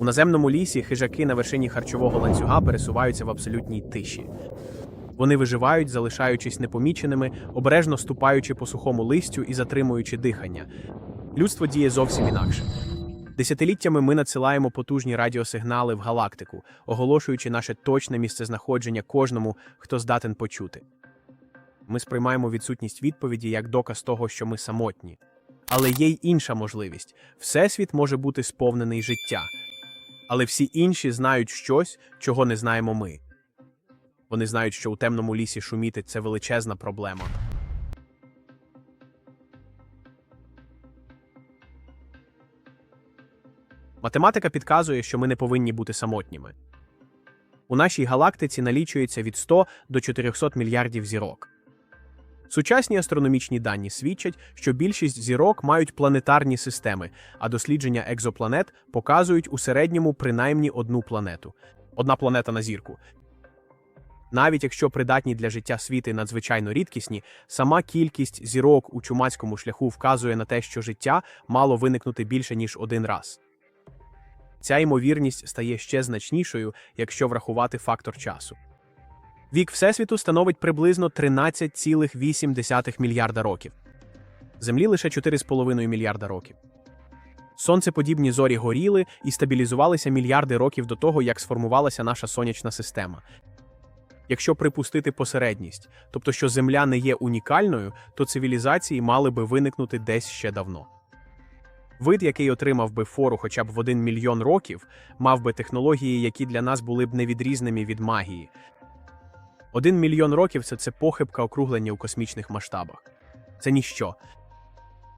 У наземному лісі хижаки на вершині харчового ланцюга пересуваються в абсолютній тиші. Вони виживають, залишаючись непоміченими, обережно ступаючи по сухому листю і затримуючи дихання. Людство діє зовсім інакше. Десятиліттями ми надсилаємо потужні радіосигнали в галактику, оголошуючи наше точне місцезнаходження кожному, хто здатен почути. Ми сприймаємо відсутність відповіді як доказ того, що ми самотні. Але є й інша можливість: всесвіт може бути сповнений життя. Але всі інші знають щось, чого не знаємо ми. Вони знають, що у темному лісі шуміти це величезна проблема. Математика підказує, що ми не повинні бути самотніми. У нашій галактиці налічується від 100 до 400 мільярдів зірок. Сучасні астрономічні дані свідчать, що більшість зірок мають планетарні системи, а дослідження екзопланет показують у середньому принаймні одну планету одна планета на зірку. Навіть якщо придатні для життя світи надзвичайно рідкісні, сама кількість зірок у чумацькому шляху вказує на те, що життя мало виникнути більше ніж один раз. Ця ймовірність стає ще значнішою, якщо врахувати фактор часу. Вік Всесвіту становить приблизно 13,8 мільярда років. Землі лише 4,5 мільярда років. Сонцеподібні зорі горіли і стабілізувалися мільярди років до того, як сформувалася наша сонячна система. Якщо припустити посередність, тобто що Земля не є унікальною, то цивілізації мали би виникнути десь ще давно. Вид, який отримав би фору хоча б в один мільйон років, мав би технології, які для нас були б невідрізними від магії. Один мільйон років це, це похибка округлення у космічних масштабах. Це ніщо.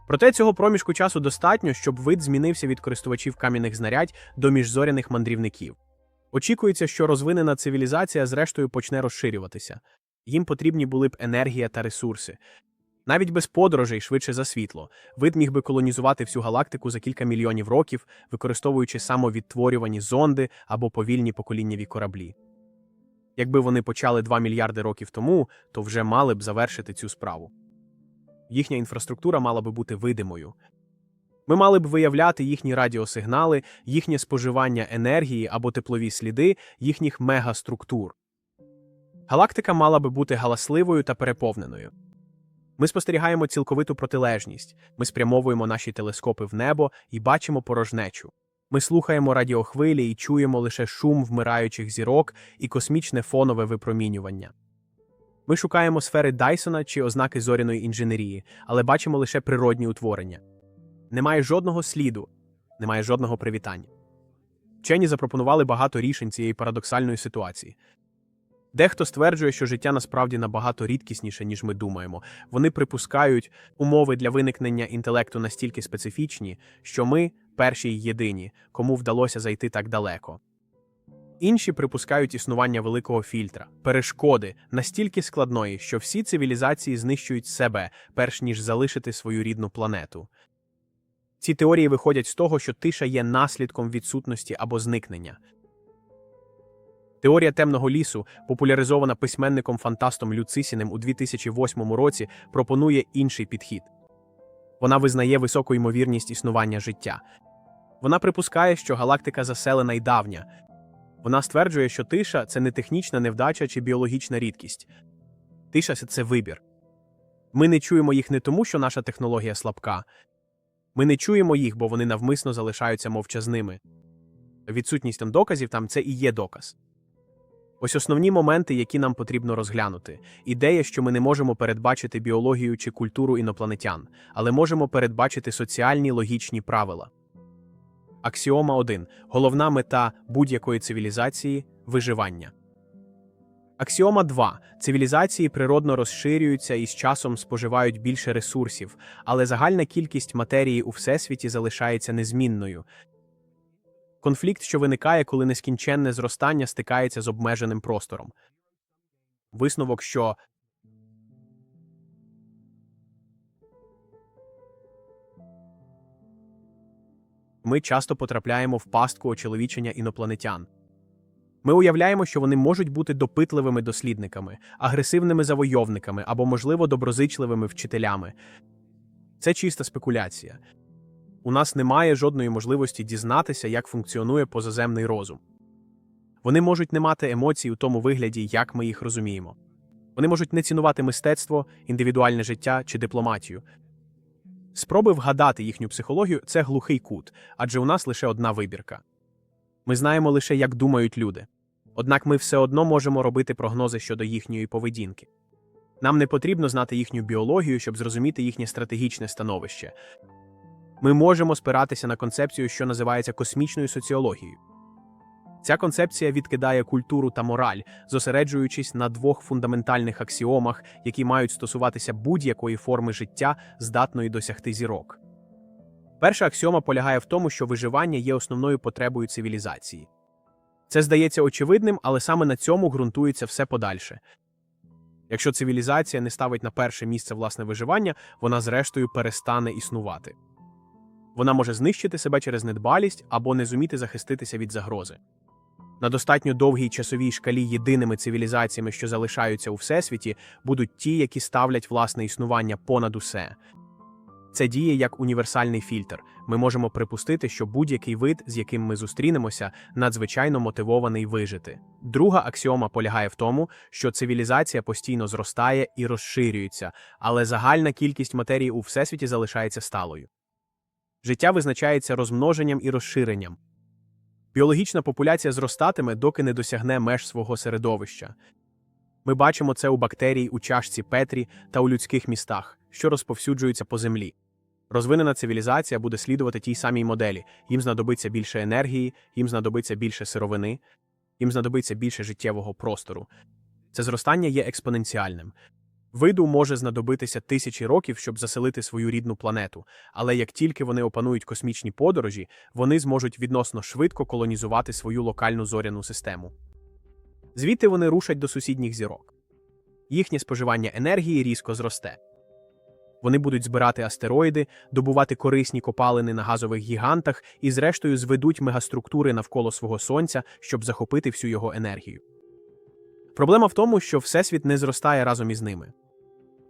Проте цього проміжку часу достатньо, щоб вид змінився від користувачів кам'яних знарядь до міжзоряних мандрівників. Очікується, що розвинена цивілізація зрештою почне розширюватися. Їм потрібні були б енергія та ресурси. Навіть без подорожей, швидше за світло, вид міг би колонізувати всю галактику за кілька мільйонів років, використовуючи самовідтворювані зонди або повільні поколіннєві кораблі. Якби вони почали 2 мільярди років тому, то вже мали б завершити цю справу. Їхня інфраструктура мала би бути видимою. Ми мали б виявляти їхні радіосигнали, їхнє споживання енергії або теплові сліди їхніх мегаструктур. Галактика мала би бути галасливою та переповненою. Ми спостерігаємо цілковиту протилежність, ми спрямовуємо наші телескопи в небо і бачимо порожнечу. Ми слухаємо радіохвилі і чуємо лише шум вмираючих зірок і космічне фонове випромінювання. Ми шукаємо сфери Дайсона чи ознаки зоряної інженерії, але бачимо лише природні утворення. Немає жодного сліду, немає жодного привітання. Вчені запропонували багато рішень цієї парадоксальної ситуації. Дехто стверджує, що життя насправді набагато рідкісніше, ніж ми думаємо. Вони припускають умови для виникнення інтелекту настільки специфічні, що ми перші й єдині, кому вдалося зайти так далеко. Інші припускають існування великого фільтра, перешкоди настільки складної, що всі цивілізації знищують себе, перш ніж залишити свою рідну планету. Ці теорії виходять з того, що тиша є наслідком відсутності або зникнення. Теорія темного лісу, популяризована письменником фантастом Люцисіним у 2008 році, пропонує інший підхід. Вона визнає високу ймовірність існування життя. Вона припускає, що галактика заселена й давня. Вона стверджує, що тиша це не технічна невдача чи біологічна рідкість. Тиша це вибір. Ми не чуємо їх не тому, що наша технологія слабка. Ми не чуємо їх, бо вони навмисно залишаються мовчазними. Відсутність там доказів там це і є доказ. Ось основні моменти, які нам потрібно розглянути. Ідея, що ми не можемо передбачити біологію чи культуру інопланетян, але можемо передбачити соціальні логічні правила. Аксіома 1. Головна мета будь-якої цивілізації виживання. Аксіома 2. Цивілізації природно розширюються і з часом споживають більше ресурсів, але загальна кількість матерії у всесвіті залишається незмінною. Конфлікт, що виникає, коли нескінченне зростання стикається з обмеженим простором. Висновок, що ми часто потрапляємо в пастку очеловічення інопланетян. Ми уявляємо, що вони можуть бути допитливими дослідниками, агресивними завойовниками або, можливо, доброзичливими вчителями. Це чиста спекуляція. У нас немає жодної можливості дізнатися, як функціонує позаземний розум. Вони можуть не мати емоцій у тому вигляді, як ми їх розуміємо. Вони можуть не цінувати мистецтво, індивідуальне життя чи дипломатію. Спроби вгадати їхню психологію це глухий кут, адже у нас лише одна вибірка. Ми знаємо лише, як думають люди. Однак ми все одно можемо робити прогнози щодо їхньої поведінки. Нам не потрібно знати їхню біологію, щоб зрозуміти їхнє стратегічне становище. Ми можемо спиратися на концепцію, що називається космічною соціологією. Ця концепція відкидає культуру та мораль, зосереджуючись на двох фундаментальних аксіомах, які мають стосуватися будь-якої форми життя, здатної досягти зірок. Перша аксіома полягає в тому, що виживання є основною потребою цивілізації. Це здається очевидним, але саме на цьому ґрунтується все подальше. Якщо цивілізація не ставить на перше місце власне виживання, вона зрештою перестане існувати. Вона може знищити себе через недбалість або не зуміти захиститися від загрози. На достатньо довгій часовій шкалі єдиними цивілізаціями, що залишаються у всесвіті, будуть ті, які ставлять власне існування понад усе. Це діє як універсальний фільтр. Ми можемо припустити, що будь-який вид, з яким ми зустрінемося, надзвичайно мотивований вижити. Друга аксіома полягає в тому, що цивілізація постійно зростає і розширюється, але загальна кількість матерії у всесвіті залишається сталою. Життя визначається розмноженням і розширенням. Біологічна популяція зростатиме, доки не досягне меж свого середовища. Ми бачимо це у бактерій, у чашці Петрі та у людських містах, що розповсюджуються по землі. Розвинена цивілізація буде слідувати тій самій моделі. Їм знадобиться більше енергії, їм знадобиться більше сировини, їм знадобиться більше життєвого простору. Це зростання є експоненціальним. Виду може знадобитися тисячі років, щоб заселити свою рідну планету, але як тільки вони опанують космічні подорожі, вони зможуть відносно швидко колонізувати свою локальну зоряну систему. Звідти вони рушать до сусідніх зірок. Їхнє споживання енергії різко зросте. Вони будуть збирати астероїди, добувати корисні копалини на газових гігантах і, зрештою, зведуть мегаструктури навколо свого сонця, щоб захопити всю його енергію. Проблема в тому, що Всесвіт не зростає разом із ними.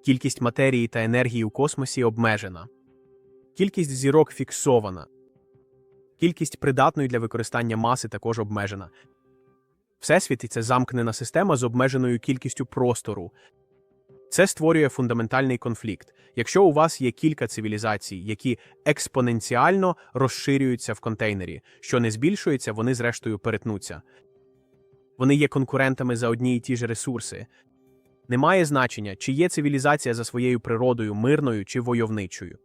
Кількість матерії та енергії у космосі обмежена, кількість зірок фіксована, кількість придатної для використання маси також обмежена. Всесвіт це замкнена система з обмеженою кількістю простору. Це створює фундаментальний конфлікт. Якщо у вас є кілька цивілізацій, які експоненціально розширюються в контейнері, що не збільшується, вони зрештою перетнуться. Вони є конкурентами за одні й ті ж ресурси. Немає значення, чи є цивілізація за своєю природою мирною чи войовничою.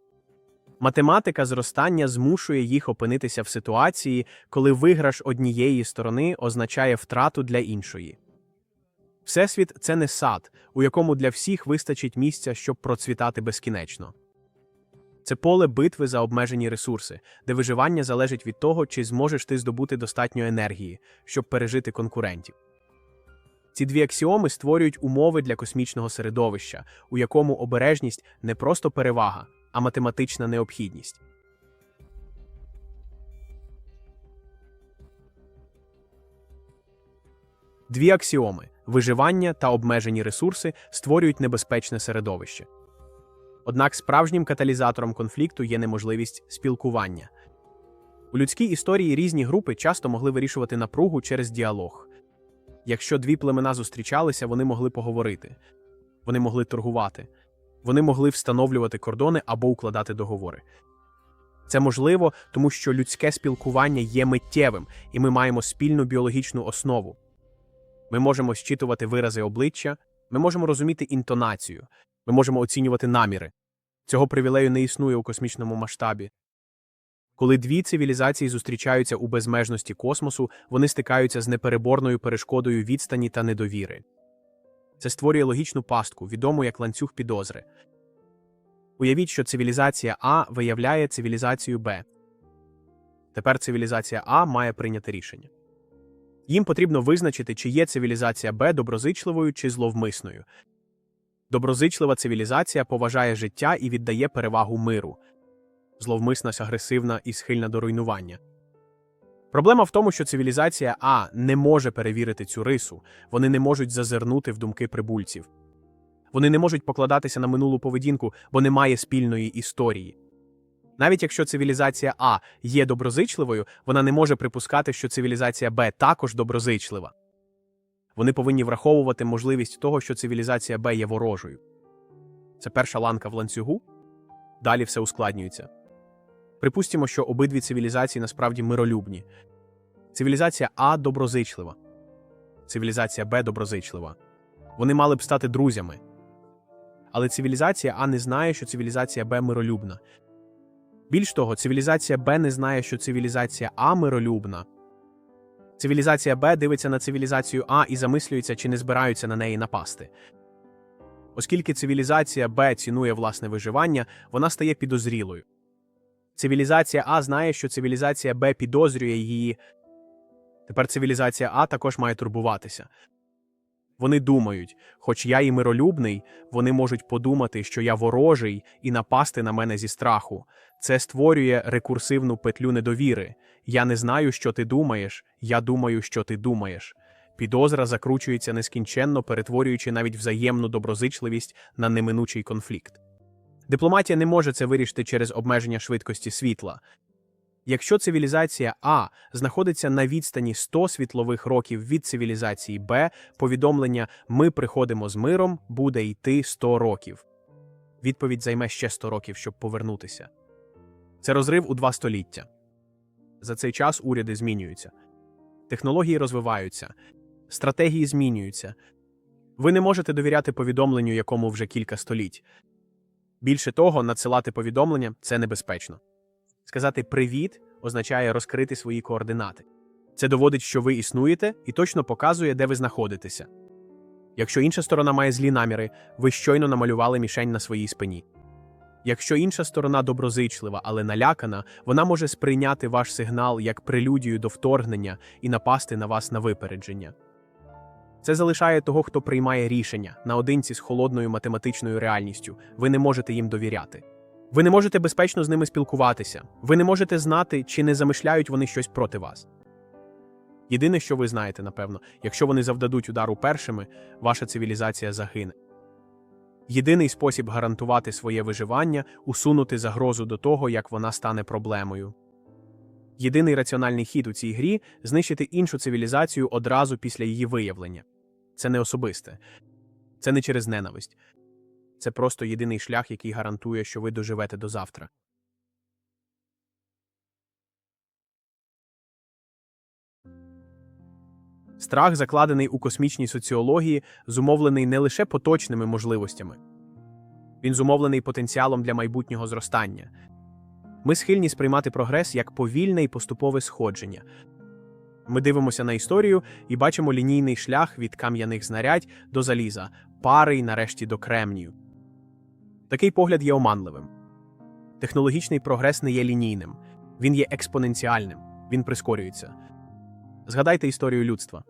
Математика зростання змушує їх опинитися в ситуації, коли виграш однієї сторони означає втрату для іншої. Всесвіт це не сад, у якому для всіх вистачить місця, щоб процвітати безкінечно. Це поле битви за обмежені ресурси, де виживання залежить від того, чи зможеш ти здобути достатньо енергії, щоб пережити конкурентів. Ці дві аксіоми створюють умови для космічного середовища, у якому обережність не просто перевага, а математична необхідність. Дві аксіоми виживання та обмежені ресурси створюють небезпечне середовище. Однак справжнім каталізатором конфлікту є неможливість спілкування. У людській історії різні групи часто могли вирішувати напругу через діалог. Якщо дві племена зустрічалися, вони могли поговорити, вони могли торгувати, вони могли встановлювати кордони або укладати договори. Це можливо, тому що людське спілкування є миттєвим, і ми маємо спільну біологічну основу. Ми можемо зчитувати вирази обличчя, ми можемо розуміти інтонацію, ми можемо оцінювати наміри. Цього привілею не існує у космічному масштабі. Коли дві цивілізації зустрічаються у безмежності космосу, вони стикаються з непереборною перешкодою відстані та недовіри. Це створює логічну пастку, відому як ланцюг підозри. Уявіть, що цивілізація А виявляє цивілізацію Б. Тепер цивілізація А має прийняти рішення. Їм потрібно визначити, чи є цивілізація Б доброзичливою чи зловмисною. Доброзичлива цивілізація поважає життя і віддає перевагу миру, зловмисна агресивна і схильна до руйнування. Проблема в тому, що цивілізація А не може перевірити цю рису, вони не можуть зазирнути в думки прибульців. Вони не можуть покладатися на минулу поведінку, бо немає спільної історії. Навіть якщо цивілізація А є доброзичливою, вона не може припускати, що цивілізація Б також доброзичлива. Вони повинні враховувати можливість того, що цивілізація Б є ворожою. Це перша ланка в ланцюгу. Далі все ускладнюється. Припустимо, що обидві цивілізації насправді миролюбні. Цивілізація А доброзичлива, цивілізація Б доброзичлива. Вони мали б стати друзями. Але цивілізація А не знає, що цивілізація Б миролюбна. Більш того, цивілізація Б не знає, що цивілізація А миролюбна. Цивілізація Б дивиться на цивілізацію А і замислюється, чи не збираються на неї напасти. Оскільки цивілізація Б цінує власне виживання, вона стає підозрілою. Цивілізація А знає, що цивілізація Б підозрює її. Тепер цивілізація А також має турбуватися. Вони думають, хоч я і миролюбний, вони можуть подумати, що я ворожий, і напасти на мене зі страху. Це створює рекурсивну петлю недовіри. Я не знаю, що ти думаєш, я думаю, що ти думаєш. Підозра закручується нескінченно, перетворюючи навіть взаємну доброзичливість на неминучий конфлікт. Дипломатія не може це вирішити через обмеження швидкості світла. Якщо цивілізація А знаходиться на відстані 100 світлових років від цивілізації Б, повідомлення Ми приходимо з миром буде йти 100 років. Відповідь займе ще 100 років, щоб повернутися. Це розрив у два століття. За цей час уряди змінюються, технології розвиваються, стратегії змінюються. Ви не можете довіряти повідомленню, якому вже кілька століть. Більше того, надсилати повідомлення це небезпечно. Сказати привіт означає розкрити свої координати. Це доводить, що ви існуєте, і точно показує, де ви знаходитеся. Якщо інша сторона має злі наміри, ви щойно намалювали мішень на своїй спині. Якщо інша сторона доброзичлива, але налякана, вона може сприйняти ваш сигнал як прелюдію до вторгнення і напасти на вас на випередження. Це залишає того, хто приймає рішення наодинці з холодною математичною реальністю. Ви не можете їм довіряти. Ви не можете безпечно з ними спілкуватися. Ви не можете знати, чи не замишляють вони щось проти вас. Єдине, що ви знаєте, напевно, якщо вони завдадуть удару першими, ваша цивілізація загине. Єдиний спосіб гарантувати своє виживання усунути загрозу до того, як вона стане проблемою. Єдиний раціональний хід у цій грі знищити іншу цивілізацію одразу після її виявлення. Це не особисте, це не через ненависть. Це просто єдиний шлях, який гарантує, що ви доживете до завтра. Страх, закладений у космічній соціології, зумовлений не лише поточними можливостями, він зумовлений потенціалом для майбутнього зростання. Ми схильні сприймати прогрес як повільне і поступове сходження. Ми дивимося на історію і бачимо лінійний шлях від кам'яних знарядь до заліза, пари й нарешті до кремнію. Такий погляд є оманливим. Технологічний прогрес не є лінійним, він є експоненціальним, він прискорюється. Згадайте історію людства.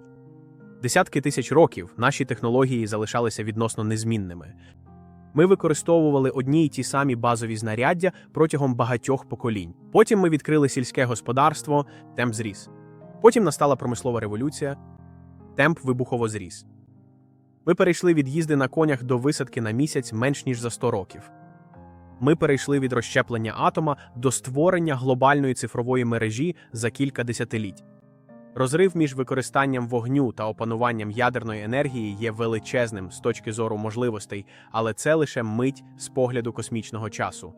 Десятки тисяч років наші технології залишалися відносно незмінними. Ми використовували одні й ті самі базові знаряддя протягом багатьох поколінь. Потім ми відкрили сільське господарство, темп зріс. Потім настала промислова революція, темп вибухово зріс. Ми перейшли від їзди на конях до висадки на місяць менш ніж за 100 років. Ми перейшли від розщеплення атома до створення глобальної цифрової мережі за кілька десятиліть. Розрив між використанням вогню та опануванням ядерної енергії є величезним з точки зору можливостей, але це лише мить з погляду космічного часу.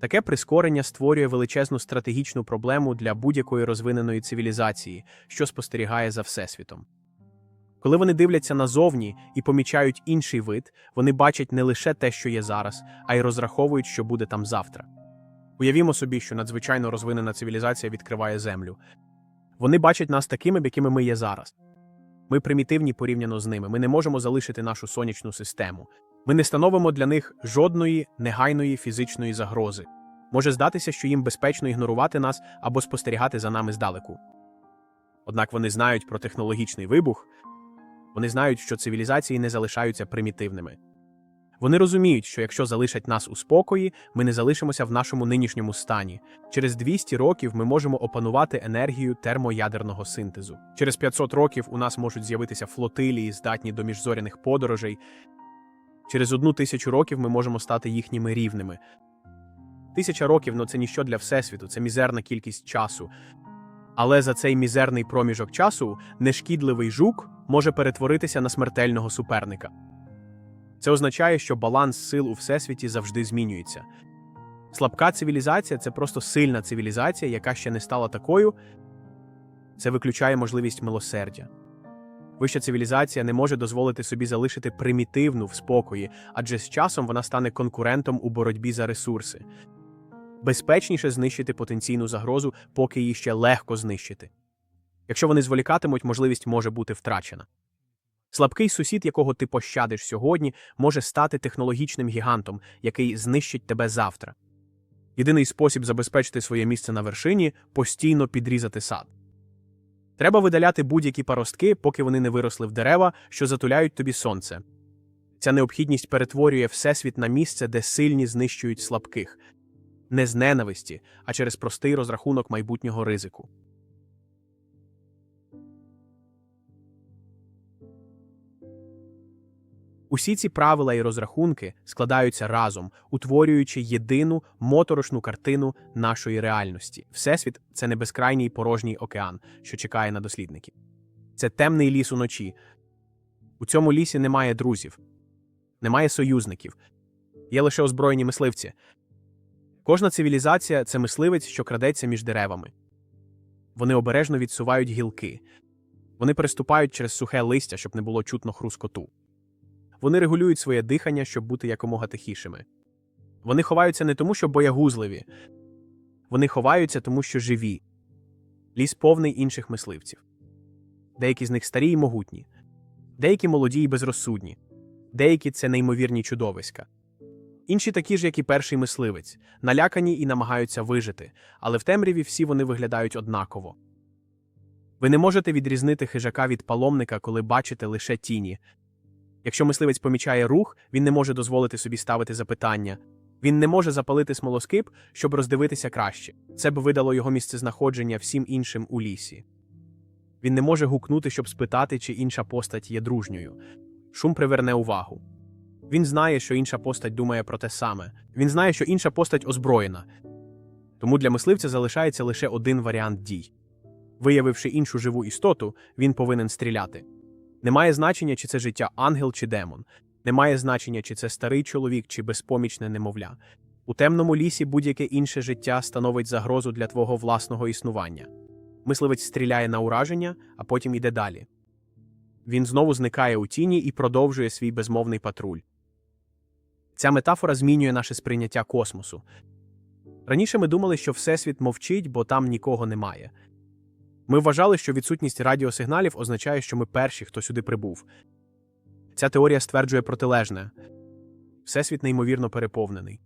Таке прискорення створює величезну стратегічну проблему для будь-якої розвиненої цивілізації, що спостерігає за Всесвітом. Коли вони дивляться назовні і помічають інший вид, вони бачать не лише те, що є зараз, а й розраховують, що буде там завтра. Уявімо собі, що надзвичайно розвинена цивілізація відкриває землю. Вони бачать нас такими, якими ми є зараз. Ми примітивні порівняно з ними. Ми не можемо залишити нашу сонячну систему. Ми не становимо для них жодної негайної фізичної загрози. Може здатися, що їм безпечно ігнорувати нас або спостерігати за нами здалеку. Однак вони знають про технологічний вибух, вони знають, що цивілізації не залишаються примітивними. Вони розуміють, що якщо залишать нас у спокої, ми не залишимося в нашому нинішньому стані. Через 200 років ми можемо опанувати енергію термоядерного синтезу. Через 500 років у нас можуть з'явитися флотилії, здатні до міжзоряних подорожей. Через одну тисячу років ми можемо стати їхніми рівними. Тисяча років ну це ніщо для Всесвіту, це мізерна кількість часу. Але за цей мізерний проміжок часу нешкідливий жук може перетворитися на смертельного суперника. Це означає, що баланс сил у всесвіті завжди змінюється. Слабка цивілізація це просто сильна цивілізація, яка ще не стала такою. Це виключає можливість милосердя. Вища цивілізація не може дозволити собі залишити примітивну в спокої, адже з часом вона стане конкурентом у боротьбі за ресурси. Безпечніше знищити потенційну загрозу, поки її ще легко знищити. Якщо вони зволікатимуть, можливість може бути втрачена. Слабкий сусід, якого ти пощадиш сьогодні, може стати технологічним гігантом, який знищить тебе завтра. Єдиний спосіб забезпечити своє місце на вершині постійно підрізати сад. Треба видаляти будь-які паростки, поки вони не виросли в дерева, що затуляють тобі сонце. Ця необхідність перетворює Всесвіт на місце, де сильні знищують слабких, не з ненависті, а через простий розрахунок майбутнього ризику. Усі ці правила і розрахунки складаються разом, утворюючи єдину моторошну картину нашої реальності. Всесвіт це не безкрайній порожній океан, що чекає на дослідників. Це темний ліс уночі. У цьому лісі немає друзів, немає союзників, є лише озброєні мисливці. Кожна цивілізація це мисливець, що крадеться між деревами. Вони обережно відсувають гілки, вони переступають через сухе листя, щоб не було чутно хрускоту. Вони регулюють своє дихання, щоб бути якомога тихішими. Вони ховаються не тому, що боягузливі, вони ховаються тому, що живі. Ліс повний інших мисливців. Деякі з них старі й могутні, деякі молоді й безрозсудні, деякі це неймовірні чудовиська. Інші такі ж, як і перший мисливець, налякані і намагаються вижити, але в темряві всі вони виглядають однаково. Ви не можете відрізнити хижака від паломника, коли бачите лише тіні. Якщо мисливець помічає рух, він не може дозволити собі ставити запитання. Він не може запалити смолоскип, щоб роздивитися краще. Це б видало його місцезнаходження всім іншим у лісі. Він не може гукнути, щоб спитати, чи інша постать є дружньою. Шум приверне увагу. Він знає, що інша постать думає про те саме. Він знає, що інша постать озброєна. Тому для мисливця залишається лише один варіант дій. Виявивши іншу живу істоту, він повинен стріляти. Немає значення, чи це життя ангел чи демон. Немає значення, чи це старий чоловік, чи безпомічне немовля. У темному лісі будь-яке інше життя становить загрозу для твого власного існування. Мисливець стріляє на ураження, а потім іде далі. Він знову зникає у тіні і продовжує свій безмовний патруль. Ця метафора змінює наше сприйняття космосу. Раніше ми думали, що Всесвіт мовчить, бо там нікого немає. Ми вважали, що відсутність радіосигналів означає, що ми перші, хто сюди прибув. Ця теорія стверджує протилежне Всесвіт неймовірно переповнений.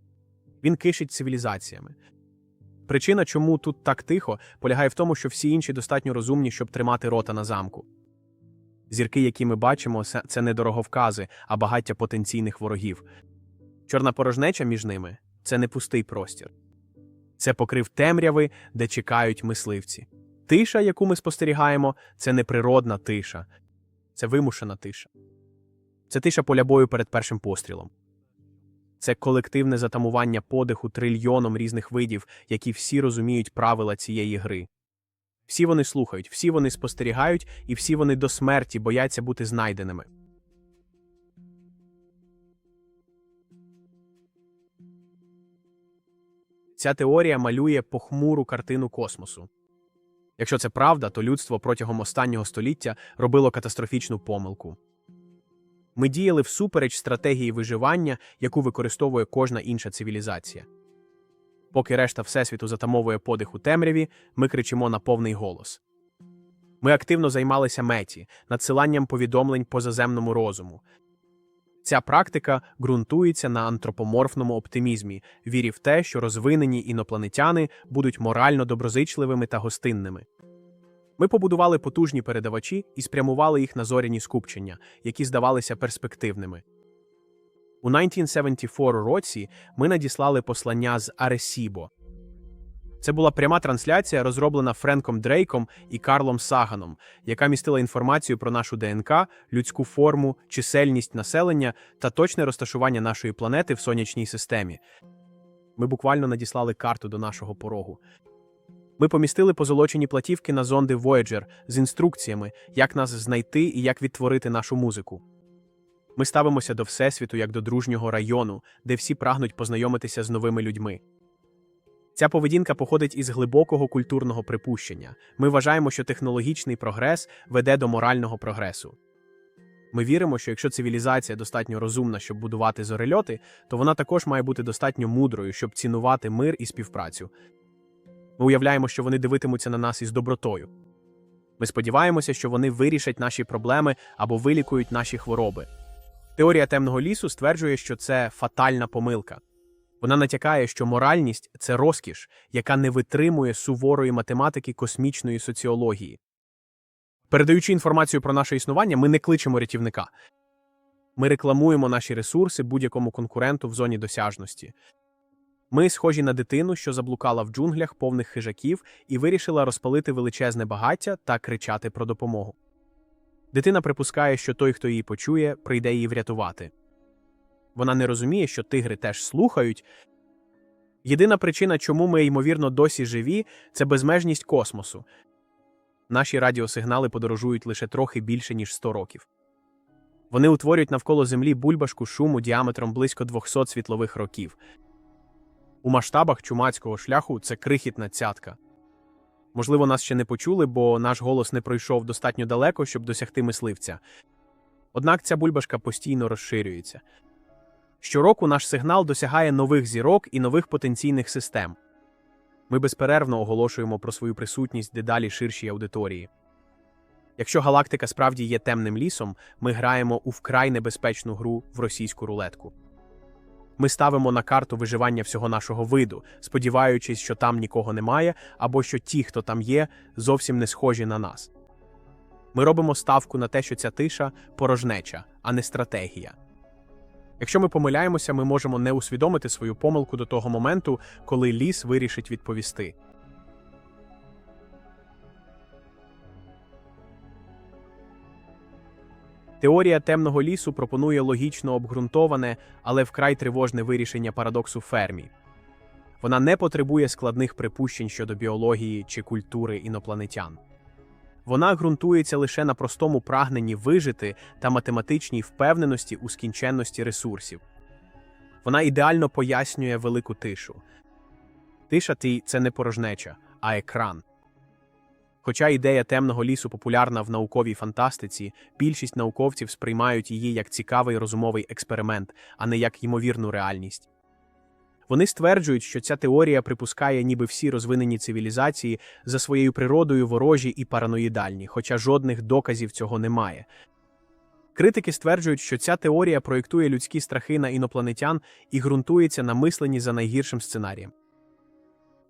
Він кишить цивілізаціями. Причина, чому тут так тихо, полягає в тому, що всі інші достатньо розумні, щоб тримати рота на замку. Зірки, які ми бачимо, це не дороговкази, а багаття потенційних ворогів. Чорна порожнеча між ними це не пустий простір. Це покрив темряви, де чекають мисливці. Тиша, яку ми спостерігаємо, це не природна тиша, це вимушена тиша. Це тиша поля бою перед першим пострілом. Це колективне затамування подиху трильйоном різних видів, які всі розуміють правила цієї гри. Всі вони слухають, всі вони спостерігають, і всі вони до смерті бояться бути знайденими. Ця теорія малює похмуру картину космосу. Якщо це правда, то людство протягом останнього століття робило катастрофічну помилку. Ми діяли всупереч стратегії виживання, яку використовує кожна інша цивілізація. Поки решта Всесвіту затамовує подих у темряві, ми кричимо на повний голос. Ми активно займалися меті, надсиланням повідомлень позаземному розуму. Ця практика ґрунтується на антропоморфному оптимізмі, вірі в те, що розвинені інопланетяни будуть морально доброзичливими та гостинними. Ми побудували потужні передавачі і спрямували їх на зоряні скупчення, які здавалися перспективними. У 1974 році ми надіслали послання з Аресібо. Це була пряма трансляція, розроблена Френком Дрейком і Карлом Саганом, яка містила інформацію про нашу ДНК, людську форму, чисельність населення та точне розташування нашої планети в сонячній системі. Ми буквально надіслали карту до нашого порогу. Ми помістили позолочені платівки на зонди Voyager з інструкціями, як нас знайти і як відтворити нашу музику. Ми ставимося до Всесвіту як до дружнього району, де всі прагнуть познайомитися з новими людьми. Ця поведінка походить із глибокого культурного припущення. Ми вважаємо, що технологічний прогрес веде до морального прогресу. Ми віримо, що якщо цивілізація достатньо розумна, щоб будувати зорельоти, то вона також має бути достатньо мудрою, щоб цінувати мир і співпрацю. Ми уявляємо, що вони дивитимуться на нас із добротою. Ми сподіваємося, що вони вирішать наші проблеми або вилікують наші хвороби. Теорія темного лісу стверджує, що це фатальна помилка. Вона натякає, що моральність це розкіш, яка не витримує суворої математики космічної соціології. Передаючи інформацію про наше існування, ми не кличемо рятівника. Ми рекламуємо наші ресурси будь-якому конкуренту в зоні досяжності. Ми схожі на дитину, що заблукала в джунглях повних хижаків і вирішила розпалити величезне багаття та кричати про допомогу. Дитина припускає, що той, хто її почує, прийде її врятувати. Вона не розуміє, що тигри теж слухають. Єдина причина, чому ми, ймовірно, досі живі, це безмежність космосу. Наші радіосигнали подорожують лише трохи більше, ніж 100 років. Вони утворюють навколо Землі бульбашку шуму діаметром близько 200 світлових років. У масштабах чумацького шляху це крихітна цятка. Можливо, нас ще не почули, бо наш голос не пройшов достатньо далеко, щоб досягти мисливця. Однак ця бульбашка постійно розширюється. Щороку наш сигнал досягає нових зірок і нових потенційних систем. Ми безперервно оголошуємо про свою присутність дедалі ширшій аудиторії. Якщо галактика справді є темним лісом, ми граємо у вкрай небезпечну гру в російську рулетку. Ми ставимо на карту виживання всього нашого виду, сподіваючись, що там нікого немає, або що ті, хто там є, зовсім не схожі на нас. Ми робимо ставку на те, що ця тиша порожнеча, а не стратегія. Якщо ми помиляємося, ми можемо не усвідомити свою помилку до того моменту, коли ліс вирішить відповісти. Теорія темного лісу пропонує логічно обґрунтоване, але вкрай тривожне вирішення парадоксу Фермі. Вона не потребує складних припущень щодо біології чи культури інопланетян. Вона ґрунтується лише на простому прагненні вижити та математичній впевненості у скінченності ресурсів. Вона ідеально пояснює велику тишу. Тиша ти це не порожнеча, а екран. Хоча ідея темного лісу популярна в науковій фантастиці, більшість науковців сприймають її як цікавий розумовий експеримент, а не як ймовірну реальність. Вони стверджують, що ця теорія припускає, ніби всі розвинені цивілізації за своєю природою ворожі і параноїдальні, хоча жодних доказів цього немає. Критики стверджують, що ця теорія проєктує людські страхи на інопланетян і ґрунтується на мисленні за найгіршим сценарієм.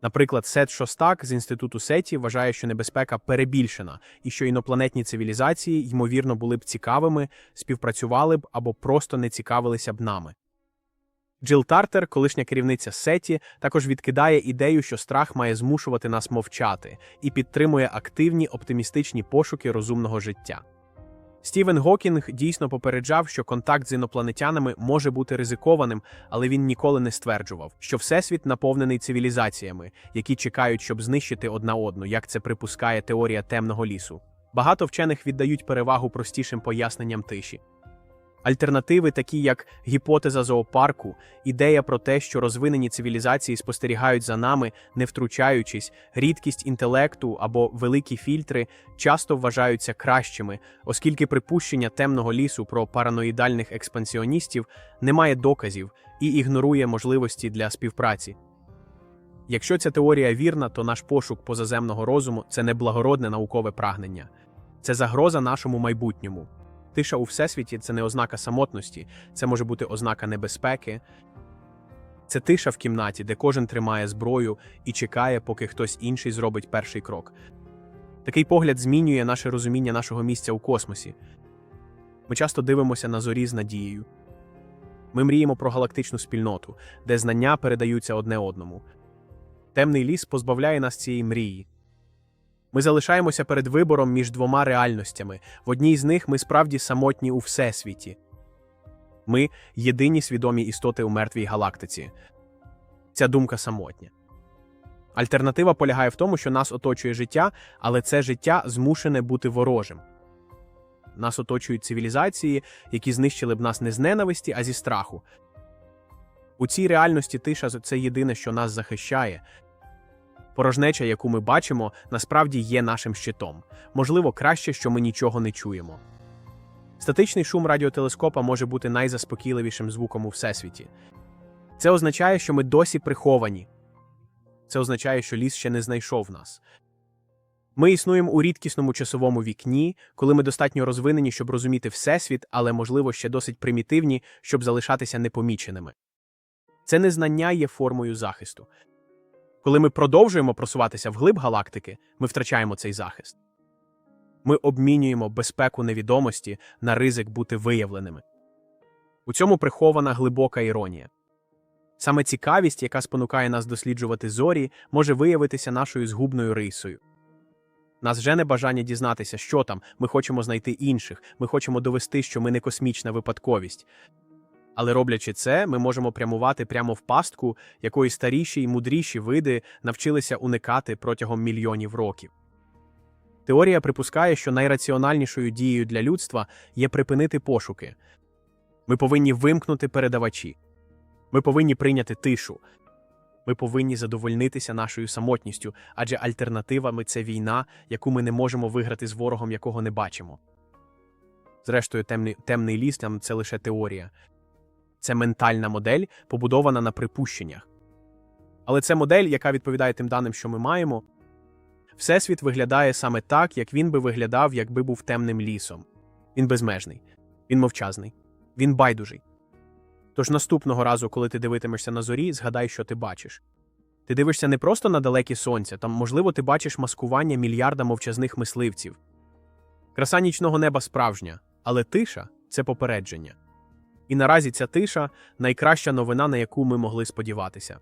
Наприклад, Сет Шостак з інституту Сеті вважає, що небезпека перебільшена і що інопланетні цивілізації, ймовірно, були б цікавими, співпрацювали б або просто не цікавилися б нами. Джил Тартер, колишня керівниця Сеті, також відкидає ідею, що страх має змушувати нас мовчати, і підтримує активні оптимістичні пошуки розумного життя. Стівен Гокінг дійсно попереджав, що контакт з інопланетянами може бути ризикованим, але він ніколи не стверджував, що всесвіт наповнений цивілізаціями, які чекають, щоб знищити одна одну, як це припускає теорія темного лісу. Багато вчених віддають перевагу простішим поясненням тиші. Альтернативи, такі як гіпотеза зоопарку, ідея про те, що розвинені цивілізації спостерігають за нами, не втручаючись, рідкість інтелекту або великі фільтри часто вважаються кращими, оскільки припущення темного лісу про параноїдальних експансіоністів не має доказів і ігнорує можливості для співпраці. Якщо ця теорія вірна, то наш пошук позаземного розуму це не благородне наукове прагнення, це загроза нашому майбутньому. Тиша у всесвіті це не ознака самотності, це може бути ознака небезпеки. Це тиша в кімнаті, де кожен тримає зброю і чекає, поки хтось інший зробить перший крок. Такий погляд змінює наше розуміння нашого місця у космосі. Ми часто дивимося на зорі з надією. Ми мріємо про галактичну спільноту, де знання передаються одне одному. Темний ліс позбавляє нас цієї мрії. Ми залишаємося перед вибором між двома реальностями. В одній з них ми справді самотні у всесвіті. Ми єдині свідомі істоти у мертвій галактиці. Ця думка самотня. Альтернатива полягає в тому, що нас оточує життя, але це життя змушене бути ворожим. Нас оточують цивілізації, які знищили б нас не з ненависті, а зі страху. У цій реальності тиша це єдине, що нас захищає. Порожнеча, яку ми бачимо, насправді є нашим щитом. Можливо, краще, що ми нічого не чуємо. Статичний шум радіотелескопа може бути найзаспокійливішим звуком у всесвіті. Це означає, що ми досі приховані. Це означає, що ліс ще не знайшов нас. Ми існуємо у рідкісному часовому вікні, коли ми достатньо розвинені, щоб розуміти всесвіт, але, можливо, ще досить примітивні, щоб залишатися непоміченими. Це незнання є формою захисту. Коли ми продовжуємо просуватися вглиб галактики, ми втрачаємо цей захист. Ми обмінюємо безпеку невідомості на ризик бути виявленими. У цьому прихована глибока іронія. Саме цікавість, яка спонукає нас досліджувати зорі, може виявитися нашою згубною рисою. Нас жене бажання дізнатися, що там, ми хочемо знайти інших, ми хочемо довести, що ми не космічна випадковість. Але роблячи це, ми можемо прямувати прямо в пастку, якої старіші й мудріші види навчилися уникати протягом мільйонів років. Теорія припускає, що найраціональнішою дією для людства є припинити пошуки. Ми повинні вимкнути передавачі. Ми повинні прийняти тишу. Ми повинні задовольнитися нашою самотністю, адже альтернативами це війна, яку ми не можемо виграти з ворогом, якого не бачимо. Зрештою, темний, темний ліс там це лише теорія. Це ментальна модель, побудована на припущеннях. Але це модель, яка відповідає тим даним, що ми маємо. Всесвіт виглядає саме так, як він би виглядав, якби був темним лісом. Він безмежний, він мовчазний, він байдужий. Тож наступного разу, коли ти дивитимешся на зорі, згадай, що ти бачиш. Ти дивишся не просто на далекі сонця, там, можливо, ти бачиш маскування мільярда мовчазних мисливців. Краса нічного неба справжня, але тиша це попередження. І наразі ця тиша найкраща новина, на яку ми могли сподіватися.